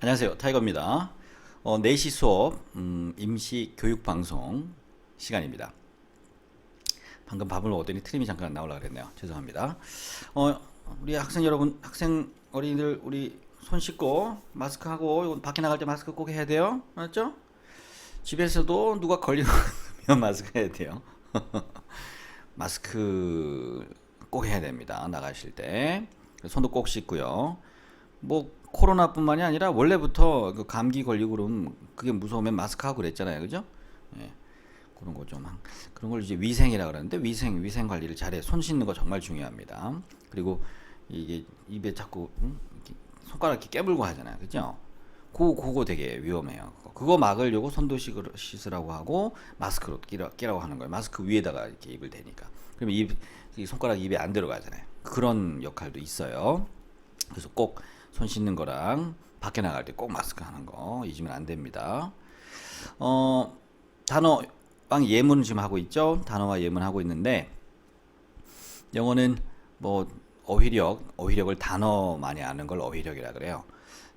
안녕하세요. 타이거입니다. 어, 4시 수업 음, 임시 교육 방송 시간입니다. 방금 밥을 먹었더니 트림이 잠깐 나오려고 그랬네요. 죄송합니다. 어, 우리 학생 여러분, 학생 어린이들 우리 손 씻고 마스크 하고 밖에 나갈 때 마스크 꼭 해야 돼요. 알았죠? 집에서도 누가 걸리면 마스크 해야 돼요. 마스크 꼭 해야 됩니다. 나가실 때. 손도 꼭 씻고요. 뭐 코로나뿐만이 아니라 원래부터 그 감기 걸리고 그러면 그게 무서우면 마스크 하고 그랬잖아요. 그죠? 예. 그런 거좀 그런 걸 이제 위생이라 그러는데 위생 위생 관리를 잘해. 손 씻는 거 정말 중요합니다. 그리고 이게 입에 자꾸 음? 손가락 이렇게 깨물고 하잖아요. 그죠? 그 그거 되게 위험해요. 그거 막으려고 손도 씻으- 씻으라고 하고 마스크로 끼라, 끼라고 하는 거예요. 마스크 위에다가 이렇게 입을 대니까. 그러면 입, 이 손가락 입에 안 들어가잖아요. 그런 역할도 있어요. 그래서 꼭 손 씻는 거랑 밖에 나갈 때 꼭 마스크 하는 거 잊으면 안 됩니다. 어, 단어왕 예문 지금 하고 있죠? 단어와 예문 하고 있는데 영어는 뭐 어휘력, 어휘력을 단어 많이 아는 걸 어휘력이라 그래요.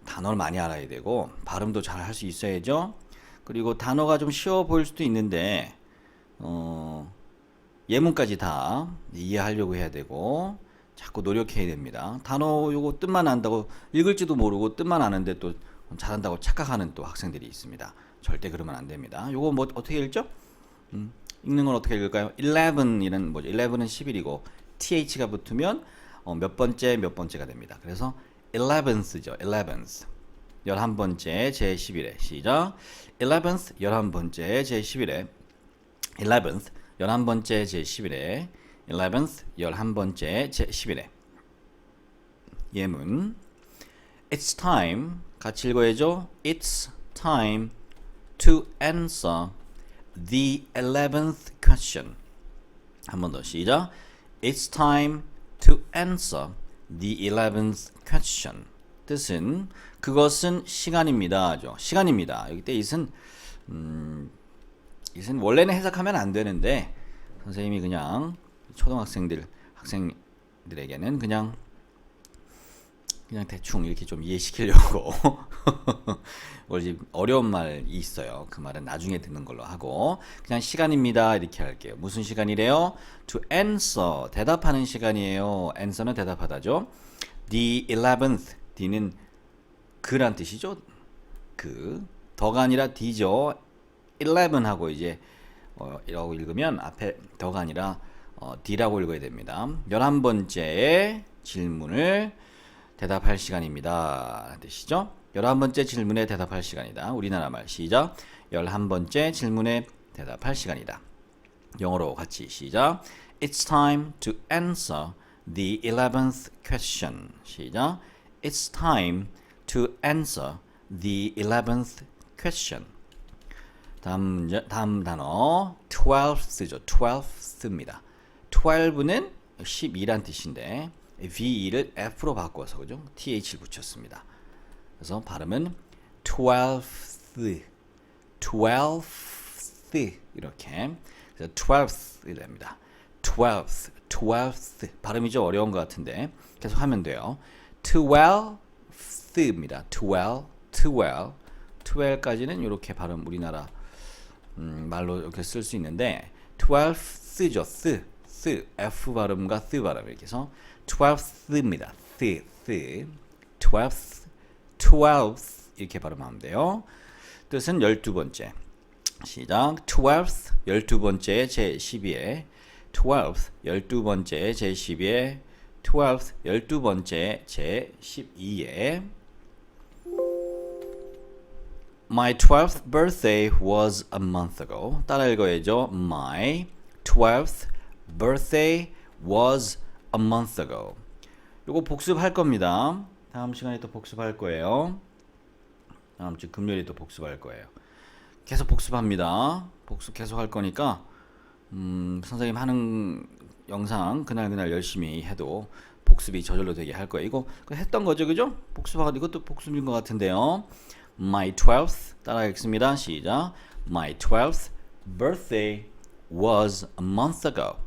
단어를 많이 알아야 되고 발음도 잘 할 수 있어야죠. 그리고 단어가 좀 쉬워 보일 수도 있는데 어, 예문까지 다 이해하려고 해야 되고 자꾸 노력해야 됩니다. 단어 요거 뜻만 안다고 읽을지도 모르고 뜻만 아는데 또 잘한다고 착각하는 또 학생들이 있습니다. 절대 그러면 안 됩니다. 요거 뭐 어떻게 읽죠? 음, 읽는 건 어떻게 읽을까요? 11이는 뭐죠? 11은 11이고 th가 붙으면 어, 몇 번째 몇 번째가 됩니다. 그래서 11th죠. 11th. 11번째 제 11회 시작. 11th 11번째 제 11회 11th 11번째 제 11회 11th 11번째 제 11회 예문 It's time 같이 읽어야죠. It's time to answer the 11th question. 한 번 더 시작. It's time to answer the 11th question. 뜻은 그것은 시간입니다죠. 시간입니다. 여기 때 it은 음, it은 원래는 해석하면 안 되는데 선생님이 그냥 초등학생들 학생들에게는 그냥 그냥 대충 이렇게 좀 이해시키려고 원래 어려운 말이 있어요. 그 말은 나중에 듣는 걸로 하고 그냥 시간입니다 이렇게 할게요. 무슨 시간이래요? To answer 대답하는 시간이에요. answer는 대답하다죠. The 11th D는 그란 뜻이죠. 그 더가 아니라 D죠. 11하고 이제 어, 이라고 읽으면 앞에 더가 아니라 어, D라고 읽어야 됩니다. 11번째 질문을 대답할 시간입니다. 뜻이죠? 11번째 질문에 대답할 시간이다. 우리나라 말 시작. 11번째 질문에 대답할 시간이다. 영어로 같이 시작. It's time to answer the 11th question. 시작. It's time to answer the 11th question. 다음 문제, 다음 단어 12th죠. 12th입니다. 12는 12란 뜻인데 V를 F로 바꿔서 그죠? TH를 붙였습니다. 그래서 발음은 12th, 12th 이렇게 그래서 12th 됩니다. 12th, 12th 발음이 좀 어려운 것 같은데 계속 하면 돼요. 12th입니다. 12, 12, 12까지는 이렇게 발음 우리나라 음, 말로 이렇게 쓸 수 있는데 12th죠. th, th, f 발음과 th 발음 이렇게 해서 12th입니다. th, th, 12th, 12th 이렇게 발음하면 돼요. 뜻은 12번째. 시작. 12th, 12번째 제 12회. 12th, 12번째 제 12회. 12th, 12번째 제 12회. My 12th birthday was a month ago. 따라 읽어야죠. My 12th birthday was a month ago. 요거 복습할 겁니다. 다음 시간에 또 복습할 거예요. 다음 주 금요일에 또 복습할 거예요. 계속 복습합니다. 복습 계속 할 거니까 음, 선생님 하는 영상 그날 그날 열심히 해도 복습이 저절로 되게 할 거예요. 이거 그 했던 거죠, 그죠? 복습하고 이것도 복습인 것 같은데요. My 12th 따라 읽습니다. 시작. My 12th birthday was a month ago.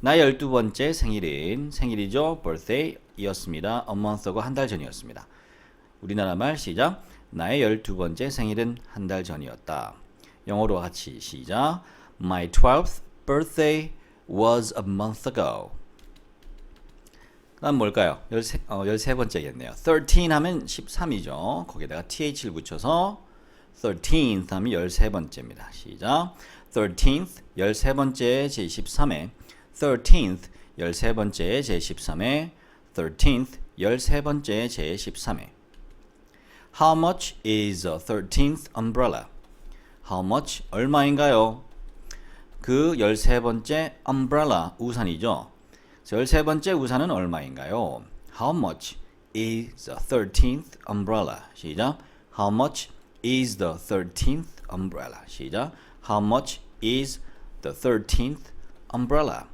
나 12번째 생일인 생일이죠. birthday이었습니다. a month ago 한달 전이었습니다. 우리나라 말 시작. 나의 열두 번째 생일은 한 달 전이었다. 영어로 같이 시작. My 12th birthday was a month ago. 그다음 뭘까요? 13, 어, 13번째겠네요. 13 하면 13이죠. 거기다가 th를 붙여서 13th 하면 13번째입니다. 시작. 13th 13번째 제13회 13th 13번째 제13회 13th 13번째 제13회 How much is a 13th umbrella? How much 얼마인가요? 그 13번째 umbrella 우산이죠. 13번째 우산은 얼마인가요? How much is the 13th umbrella? 시작. How much is the 13th umbrella? 시작. How much is the 13th umbrella?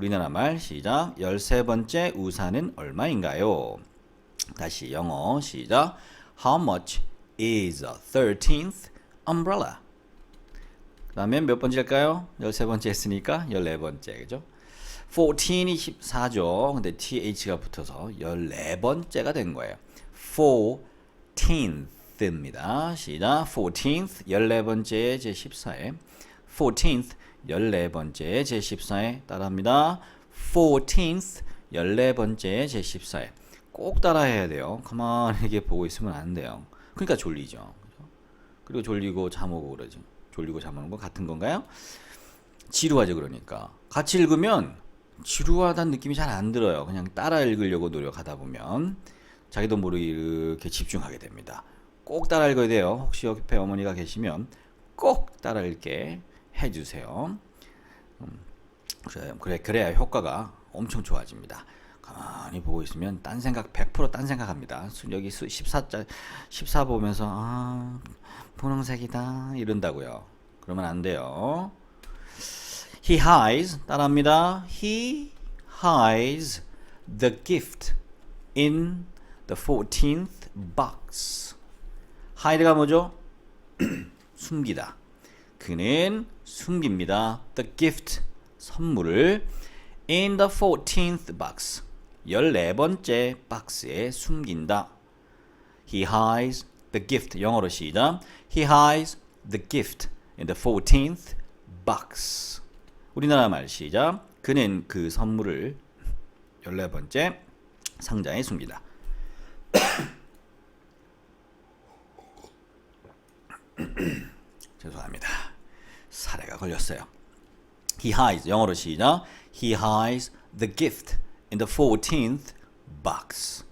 우리나라 말 시작. 13번째 우산은 얼마인가요? 다시 영어 시작. How much is the 13th umbrella? 그다음에 몇 번째일까요? 13번째 했으니까 14번째. 그죠? 14이 14죠. 근데 th가 붙어서 14번째가 된 거예요. 14th입니다. 시작. 14th 14번째 제 14회. 14th 14번째 제14회 따라합니다. 14th 14번째 제14회. 꼭 따라해야 돼요. 가만히 이게 보고 있으면 안 돼요. 그러니까 졸리죠. 그리고 졸리고 잠 오고 그러죠. 졸리고 잠 오는 거 같은 건가요? 지루하죠 그러니까. 같이 읽으면 지루하다는 느낌이 잘 안 들어요. 그냥 따라 읽으려고 노력하다 보면 자기도 모르게 이렇게 집중하게 됩니다. 꼭 따라 읽어야 돼요. 혹시 옆에 어머니가 계시면 꼭 따라 읽게 해주세요. 음, 그래, 그래, 그래야 효과가 엄청 좋아집니다. 가만히 보고 있으면 딴 생각 100%딴 생각합니다. 수- 여기 수 14자 14 보면서 아 분홍색이다 이런다고요. 그러면 안 돼요. He hides 따라합니다. He hides the gift in the 14th box. hide가 뭐죠? 숨기다. 그는 숨깁니다. The gift 선물을 in the 14th box. 14번째 박스에 숨긴다. He hides the gift. 영어로 시작. He hides the gift in the 14th box. 우리나라 말 시작. 그는 그 선물을 14번째 상자에 숨기다. 죄송합니다. 사례가 걸렸어요. He hides 영어로 시작. He hides the gift in the 14th box.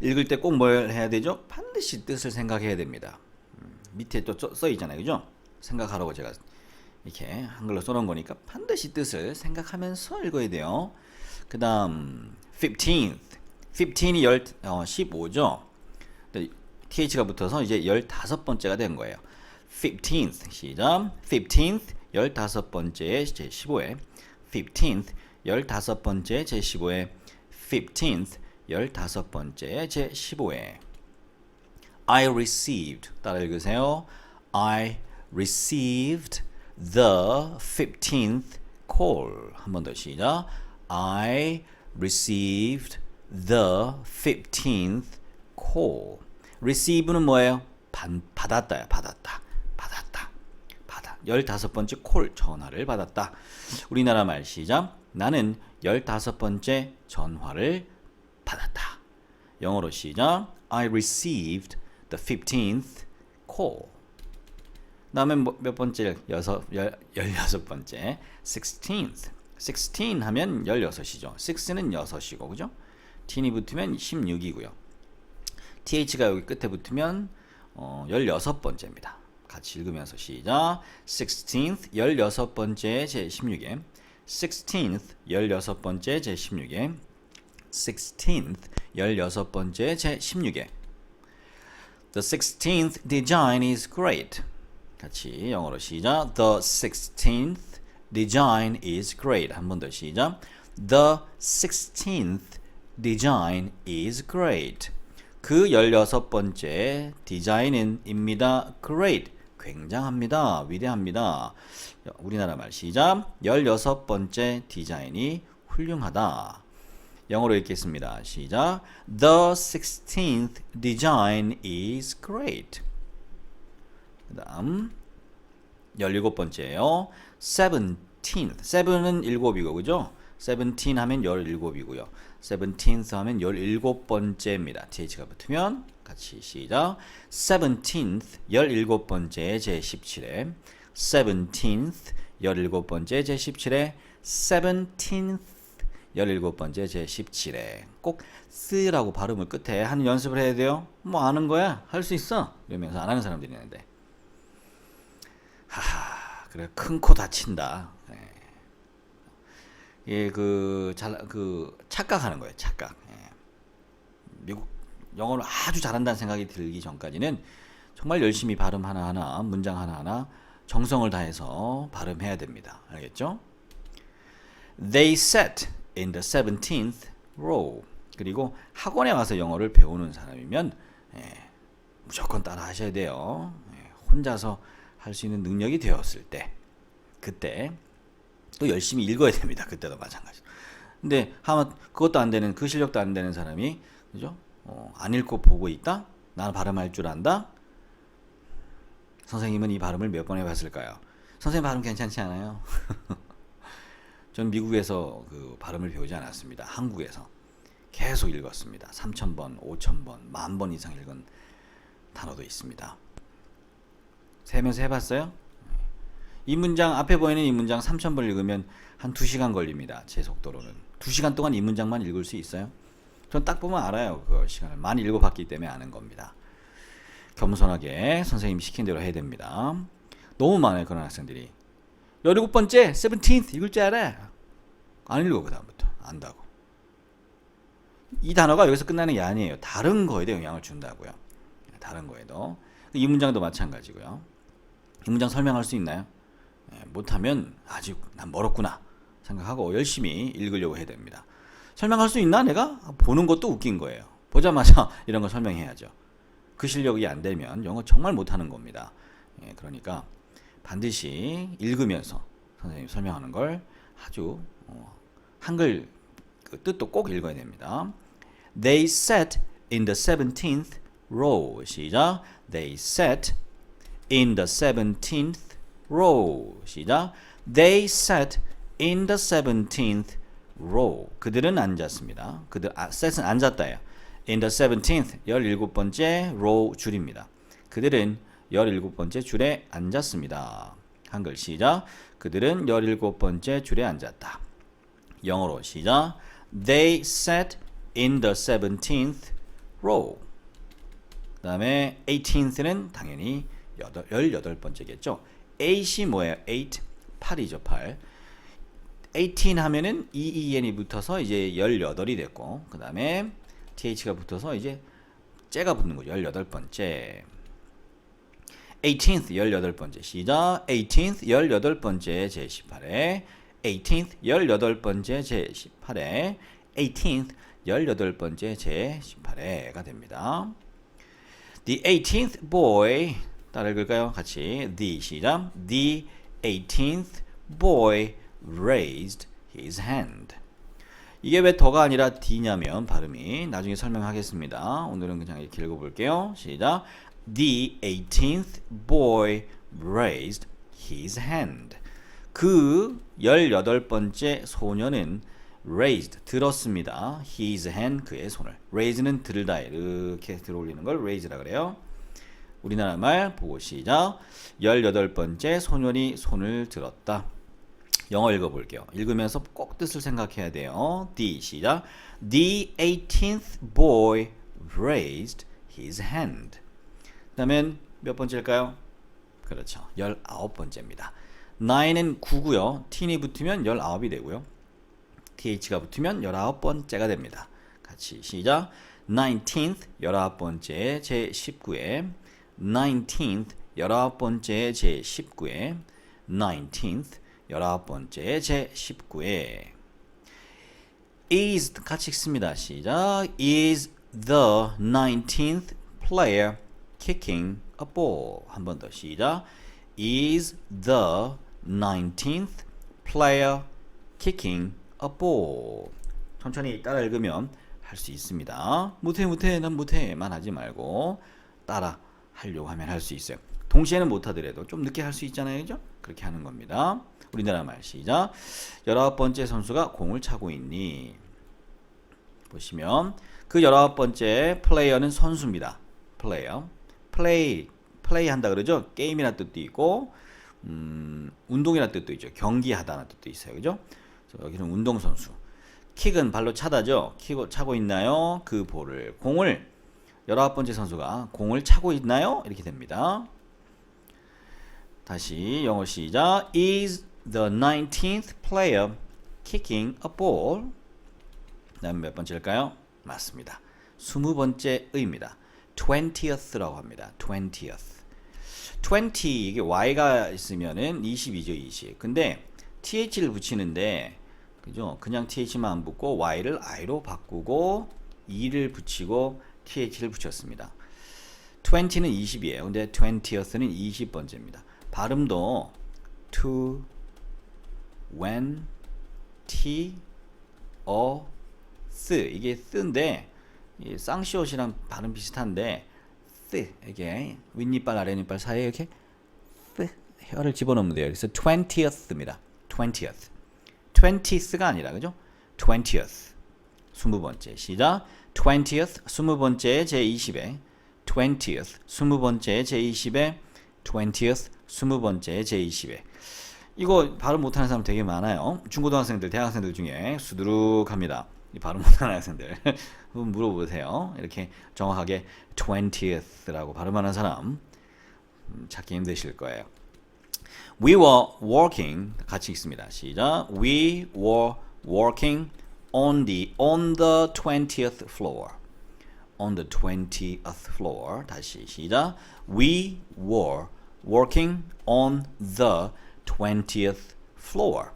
읽을 때 꼭 뭘 해야 되죠? 반드시 뜻을 생각해야 됩니다. 음, 밑에 또 써 있잖아요, 그죠? 생각하라고 제가 이렇게 한글로 써놓은 거니까 반드시 뜻을 생각하면서 읽어야 돼요. 그 다음 15th, 15이 열 어, 15죠. th가 붙어서 이제 15번째가 된 거예요. 15th 시작. 15th 15번째 제 15회. 15th 15번째 제 15회. 15th 15번째 제 15회. I received 따라 읽으세요. I received the 15th call. 한 번 더 시작. I received the 15th call. receive는 뭐예요? 받, 받았다요. 받았다. 받았다. 받아. 15번째 콜 전화를 받았다. 우리나라 말 시작. 나는 15번째 전화를 받았다. 영어로 시작. I received the 15th call. 다음에 뭐, 몇 번째? 여섯, 열, 16번째. 16th. 16 하면 16이죠. 6는 6이고, 그죠? t이 붙으면 16이고요. th가 여기 끝에 붙으면 어, 16번째입니다. 같이 읽으면서 시작. 16th 16번째 제16회 16th 16번째 제16회 16th 16번째 제16회 The 16th design is great. 같이 영어로 시작. The 16th design is great. 한 번 더 시작. The 16th design is great. 그 16번째 디자인입니다. great. 굉장합니다. 위대합니다. 우리나라 말 시작. 16번째 디자인이 훌륭하다. 영어로 읽겠습니다. 시작. The 16th design is great. 그다음 17번째예요. 17th. 7은 7이고 그죠? 17 하면 17이고요. 17th 하면 17번째입니다. th가 붙으면 같이 시작. 17th 17번째 제 17회 17th 17번째 제 17회 17th 17번째 제 17회 꼭 쓰라고 발음을 끝에 하는 연습을 해야 돼요. 뭐 아는 거야. 할 수 있어. 이러면서 안 하는 사람들이 있는데. 하하. 그래 큰 코 다친다. 예. 예, 그, 잘, 그, 착각하는 거예요, 착각. 예. 미국 영어를 아주 잘한다는 생각이 들기 전까지는 정말 열심히 발음 하나하나, 문장 하나하나 정성을 다해서 발음해야 됩니다. 알겠죠? They sat in the 17th row. 그리고 학원에 와서 영어를 배우는 사람이면 예, 무조건 따라 하셔야 돼요. 예, 혼자서 할 수 있는 능력이 되었을 때, 그때 또 열심히 읽어야 됩니다. 그때도 마찬가지. 근데 하마 그것도 안 되는 그 실력도 안 되는 사람이 그죠? 어, 안 읽고 보고 있다. 나는 발음할 줄 안다. 선생님은 이 발음을 몇 번 해봤을까요? 선생님 발음 괜찮지 않아요? 전 미국에서 그 발음을 배우지 않았습니다. 한국에서 계속 읽었습니다. 3,000번, 5,000번, 만 번 이상 읽은 단어도 있습니다. 세면서 해봤어요? 이 문장 앞에 보이는 이 문장 3,000번 읽으면 한 2시간 걸립니다. 제 속도로는. 2시간 동안 이 문장만 읽을 수 있어요? 전 딱 보면 알아요. 그 시간을 많이 읽어봤기 때문에 아는 겁니다. 겸손하게 선생님이 시킨 대로 해야 됩니다. 너무 많아요. 그런 학생들이. 17번째 17th 읽을 줄 알아. 안 읽어 그 다음부터. 안다고. 이 단어가 여기서 끝나는 게 아니에요. 다른 거에도 영향을 준다고요. 다른 거에도. 이 문장도 마찬가지고요. 이 문장 설명할 수 있나요? 예, 못하면 아직 난 멀었구나 생각하고 열심히 읽으려고 해야 됩니다. 설명할 수 있나 내가? 보는 것도 웃긴 거예요. 보자마자 이런 거 설명해야죠. 그 실력이 안 되면 영어 정말 못하는 겁니다. 예, 그러니까 반드시 읽으면서 선생님 설명하는 걸 아주 어, 한글 그 뜻도 꼭 읽어야 됩니다. They sat in the 17th row. 시작. They sat in the 17th row. 시작. They sat in the 17th row. 그들은 앉았습니다. 그들 아, set은 앉았다예요. In the 17th 17번째 row 줄입니다. 그들은 17번째 줄에 앉았습니다. 한글 시작. 그들은 17번째 줄에 앉았다. 영어로 시작. They sat in the 17th row. 그 다음에 18th는 당연히 18번째겠죠. 8이 뭐예요? 8. 8이죠, 8. 18 하면은 EEN이 붙어서 이제 18이 됐고, 그 다음에 TH가 붙어서 이제 째가 붙는 거죠. 18번째. 18th 18번째 시작 18th 18번째 제18회 18th 18번째 제18회 18th 18번째 제18회가 됩니다. The 18th boy 따라 읽을까요? 같이 the 시작 The 18th boy raised his hand 이게 왜 더가 아니라 D냐면 발음이 나중에 설명하겠습니다. 오늘은 그냥 이렇게 읽어볼게요. 시작 The 18th boy raised his hand. 그 18번째 소녀는 raised 들었습니다. his hand 그의 손을. raise는 들다 이렇게 들어올리는 걸 raise라 그래요. 우리나라 말 보고 시작. 18번째 소년이 손을 들었다. 영어 읽어볼게요. 읽으면서 꼭 뜻을 생각해야 돼요. D 시작. The 18th boy raised his hand. 그다음엔 몇 번째일까요? 그렇죠. 19번째입니다. 9은 9고요. t이 붙으면 19이 되고요. th가 붙으면 19번째가 됩니다. 같이 시작. 19th 19번째 제 19회 19th 19번째 제 19회 19th 19번째 제 19회 is 같이 읽습니다. 시작. is the 19th player kicking a ball. 한 번 더 시작. is the 19th player kicking a ball. 천천히 따라 읽으면 할 수 있습니다. 못해 못해 난 못해만 하지 말고 따라 하려고 하면 할 수 있어요. 동시에는 못하더라도 좀 늦게 할 수 있잖아요, 그죠? 그렇게 하는 겁니다. 우리나라 말 시작. 열아홉 번째 선수가 공을 차고 있니? 보시면 그 열아홉 번째 플레이어는 선수입니다. 플레이어. 플레이 플레이 한다 그러죠? 게임이라 뜻도 있고 음, 운동이라 뜻도 있죠. 경기하다는 뜻도 있어요. 그죠? 여기는 운동 선수. 킥은 발로 차다죠. 킥 차고 있나요? 그 볼을 공을 열아홉 번째 선수가 공을 차고 있나요? 이렇게 됩니다. 다시 영어 시작. Is the 19th player kicking a ball? 다음 몇 번째일까요? 맞습니다. 스무 번째입니다. 20th라고 합니다. 20th. 20 이게 y가 있으면은 20이죠, 20. 근데 th를 붙이는데 그죠? 그냥 th만 안 붙고 y를 i로 바꾸고 2를 붙이고 th를 붙였습니다. 20는 20이에요. 근데 20th는 20번째입니다. 발음도 to when t 어쓰 이게 쓰인데 이 쌍시옷이랑 발음 비슷한데 쓰 이게 윗니빨 아랫니빨 사이에 이렇게 쓰 혀를 집어넣으면 돼요. 그래서 20th입니다. 20th. 20th가 아니라 그죠? 20th. 20번째 시작. 20th 20번째 제 20회 20th 20번째 제 20회 20th 20번째 제 20회 이거 발음 못하는 사람 되게 많아요. 중고등학생들, 대학생들 중에 수두룩합니다. 이 발음 못하는 학생들 물어보세요. 이렇게 정확하게 20th라고 발음하는 사람 음, 찾기 힘드실 거예요. We were working 같이 읽습니다. 시작. We were working on the on the 20th floor. On the 20th floor. 다시 시작. We were working on the 20th floor.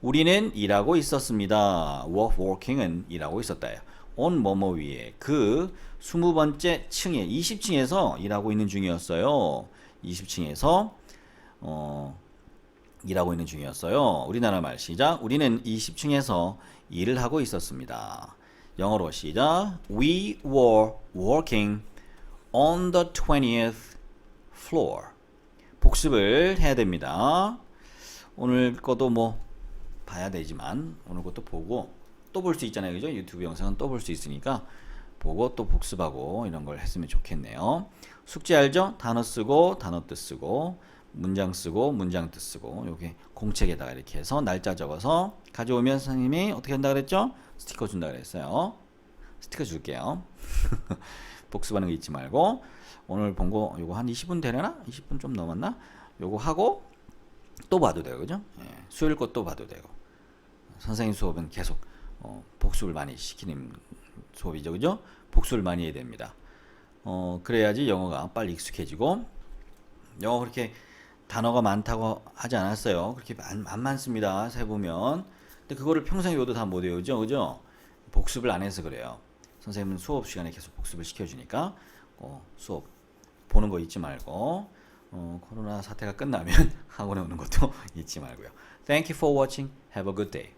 우리는 일하고 있었습니다. work working은 일하고 있었다요. on 뭐뭐 위에 그 20번째 층에 20층에서 일하고 있는 중이었어요. 20층에서 어 일하고 있는 중이었어요. 우리나라 말 시작. 우리는 20층에서 일을 하고 있었습니다. 영어로 시작. We were working on the 20th floor. 복습을 해야 됩니다. 오늘 것도 뭐 봐야 되지만 오늘 것도 보고 또 볼 수 있잖아요. 그죠? 유튜브 영상은 또 볼 수 있으니까 보고 또 복습하고 이런 걸 했으면 좋겠네요. 숙제 알죠? 단어 쓰고 단어 뜻 쓰고 문장 쓰고 문장 뜻 쓰고 여기 공책에다가 이렇게 해서 날짜 적어서 가져오면 선생님이 어떻게 한다 그랬죠? 스티커 준다 그랬어요. 스티커 줄게요. 복습하는 거 잊지 말고 오늘 본 거 요거 한 20분 되려나? 20분 좀 넘었나? 요거 하고 또 봐도 되고 그죠? 예, 수요일 것도 봐도 되고 선생님 수업은 계속 어, 복습을 많이 시키는 수업이죠 그죠? 복습을 많이 해야 됩니다. 어, 그래야지 영어가 빨리 익숙해지고 영어 그렇게 단어가 많다고 하지 않았어요. 그렇게 안, 안 많습니다. 세보면. 근데 그거를 평생 외워도 다 못 외우죠. 그죠? 복습을 안 해서 그래요. 선생님은 수업 시간에 계속 복습을 시켜주니까 어, 수업 보는 거 잊지 말고 어, 코로나 사태가 끝나면 학원에 오는 것도 잊지 말고요. Thank you for watching. Have a good day.